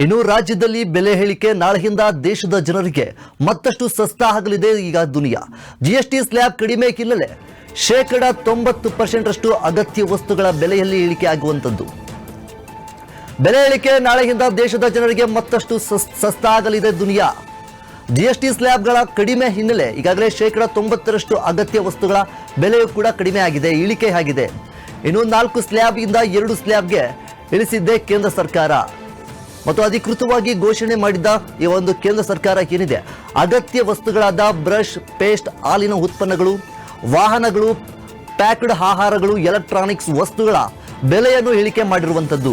ಇನ್ನು ರಾಜ್ಯದಲ್ಲಿ ಬೆಲೆ ಹೇಳಿಕೆ ನಾಳೆಯಿಂದ ದೇಶದ ಜನರಿಗೆ ಮತ್ತಷ್ಟು ಸಸ್ತಾ ಆಗಲಿದೆ ಈಗ ದುನಿಯಾ. ಜಿಎಸ್ಟಿ ಸ್ಲ್ಯಾಬ್ ಕಡಿಮೆ ಹಿನ್ನೆಲೆ ಶೇಕಡ ತೊಂಬತ್ತು ಪರ್ಸೆಂಟರಷ್ಟು ಅಗತ್ಯ ವಸ್ತುಗಳ ಬೆಲೆಯಲ್ಲಿ ಇಳಿಕೆ ಆಗುವಂಥದ್ದು. ಬೆಲೆ ಇಳಿಕೆ ನಾಳೆಯಿಂದ ದೇಶದ ಜನರಿಗೆ ಮತ್ತಷ್ಟು ಸಸ್- ಸಸ್ತಾ ಆಗಲಿದೆ ದುನಿಯಾ ಜಿಎಸ್ಟಿ ಸ್ಲ್ಯಾಬ್ಗಳ ಕಡಿಮೆ ಹಿನ್ನೆಲೆ ಈಗಾಗಲೇ ಶೇಕಡ ತೊಂಬತ್ತರಷ್ಟು ಅಗತ್ಯ ವಸ್ತುಗಳ ಬೆಲೆಯೂ ಕೂಡ ಕಡಿಮೆ ಆಗಿದೆ, ಇಳಿಕೆ ಆಗಿದೆ. ಇನ್ನು ನಾಲ್ಕು ಸ್ಲ್ಯಾಬ್ ಇಂದ ಎರಡು ಸ್ಲ್ಯಾಬ್ಗೆ ಇಳಿಸಿದ್ದೆ ಕೇಂದ್ರ ಸರ್ಕಾರ. ಮತ್ತು ಅಧಿಕೃತವಾಗಿ ಘೋಷಣೆ ಮಾಡಿದ್ದ ಈ ಒಂದು ಕೇಂದ್ರ ಸರ್ಕಾರ ಏನಿದೆ? ಅಗತ್ಯ ವಸ್ತುಗಳಾದ ಬ್ರಷ್, ಪೇಸ್ಟ್, ಹಾಲಿನ ಉತ್ಪನ್ನಗಳು, ವಾಹನಗಳು, ಪ್ಯಾಕ್ಡ್ ಆಹಾರಗಳು, ಎಲೆಕ್ಟ್ರಾನಿಕ್ಸ್ ವಸ್ತುಗಳ ಬೆಲೆಯನ್ನು ಇಳಿಕೆ ಮಾಡಿರುವಂಥದ್ದು.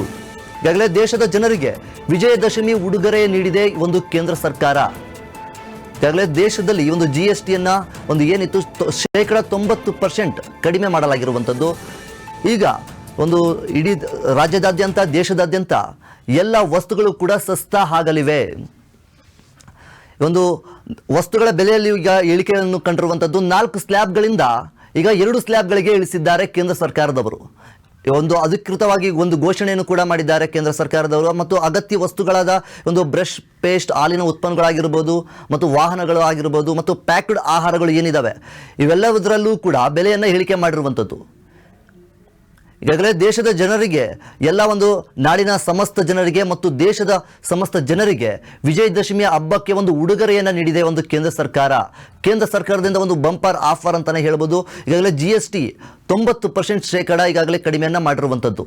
ಈಗಾಗಲೇ ದೇಶದ ಜನರಿಗೆ ವಿಜಯದಶಮಿ ಉಡುಗೊರೆ ನೀಡಿದೆ ಒಂದು ಕೇಂದ್ರ ಸರ್ಕಾರ. ಈಗಾಗಲೇ ದೇಶದಲ್ಲಿ ಈ ಒಂದು ಜಿ ಎಸ್ ಟಿಯನ್ನು ಒಂದು ಏನಿತ್ತು ಶೇಕಡ ತೊಂಬತ್ತು ಪರ್ಸೆಂಟ್ ಕಡಿಮೆ ಮಾಡಲಾಗಿರುವಂಥದ್ದು. ಈಗ ಒಂದು ಇಡೀ ರಾಜ್ಯದಾದ್ಯಂತ, ದೇಶದಾದ್ಯಂತ ಎಲ್ಲ ವಸ್ತುಗಳು ಕೂಡ ಸಸ್ತಾ ಆಗಲಿವೆ. ಒಂದು ವಸ್ತುಗಳ ಬೆಲೆಯಲ್ಲಿ ಈಗ ಇಳಿಕೆಯನ್ನು ಕಂಡಿರುವಂಥದ್ದು ನಾಲ್ಕು ಸ್ಲ್ಯಾಬ್ಗಳಿಂದ ಈಗ ಎರಡು ಸ್ಲ್ಯಾಬ್ಗಳಿಗೆ ಇಳಿಸಿದ್ದಾರೆ ಕೇಂದ್ರ ಸರ್ಕಾರದವರು. ಒಂದು ಅಧಿಕೃತವಾಗಿ ಒಂದು ಘೋಷಣೆಯನ್ನು ಕೂಡ ಮಾಡಿದ್ದಾರೆ ಕೇಂದ್ರ ಸರ್ಕಾರದವರು ಮತ್ತು ಅಗತ್ಯ ವಸ್ತುಗಳಾದ ಒಂದು ಬ್ರಷ್, ಪೇಸ್ಟ್, ಹಾಲಿನ ಉತ್ಪನ್ನಗಳಾಗಿರ್ಬೋದು ಮತ್ತು ವಾಹನಗಳು ಆಗಿರ್ಬೋದು ಮತ್ತು ಪ್ಯಾಕ್ಡ್ ಆಹಾರಗಳು ಏನಿದಾವೆ ಇವೆಲ್ಲದರಲ್ಲೂ ಕೂಡ ಬೆಲೆಯನ್ನು ಇಳಿಕೆ ಮಾಡಿರುವಂಥದ್ದು ಈಗಾಗಲೇ ದೇಶದ ಜನರಿಗೆ, ಎಲ್ಲ ಒಂದು ನಾಡಿನ ಸಮಸ್ತ ಜನರಿಗೆ ಮತ್ತು ದೇಶದ ಸಮಸ್ತ ಜನರಿಗೆ ವಿಜಯದಶಮಿಯ ಹಬ್ಬಕ್ಕೆ ಒಂದು ಉಡುಗೊರೆಯನ್ನು ನೀಡಿದೆ ಒಂದು ಕೇಂದ್ರ ಸರ್ಕಾರ. ಕೇಂದ್ರ ಸರ್ಕಾರದಿಂದ ಒಂದು ಬಂಪರ್ ಆಫರ್ ಅಂತಲೇ ಹೇಳ್ಬೋದು. ಈಗಾಗಲೇ ಜಿ ಎಸ್ ಟಿ ತೊಂಬತ್ತು ಪರ್ಸೆಂಟ್ ಶೇಕಡ ಈಗಾಗಲೇ ಕಡಿಮೆಯನ್ನು ಮಾಡಿರುವಂಥದ್ದು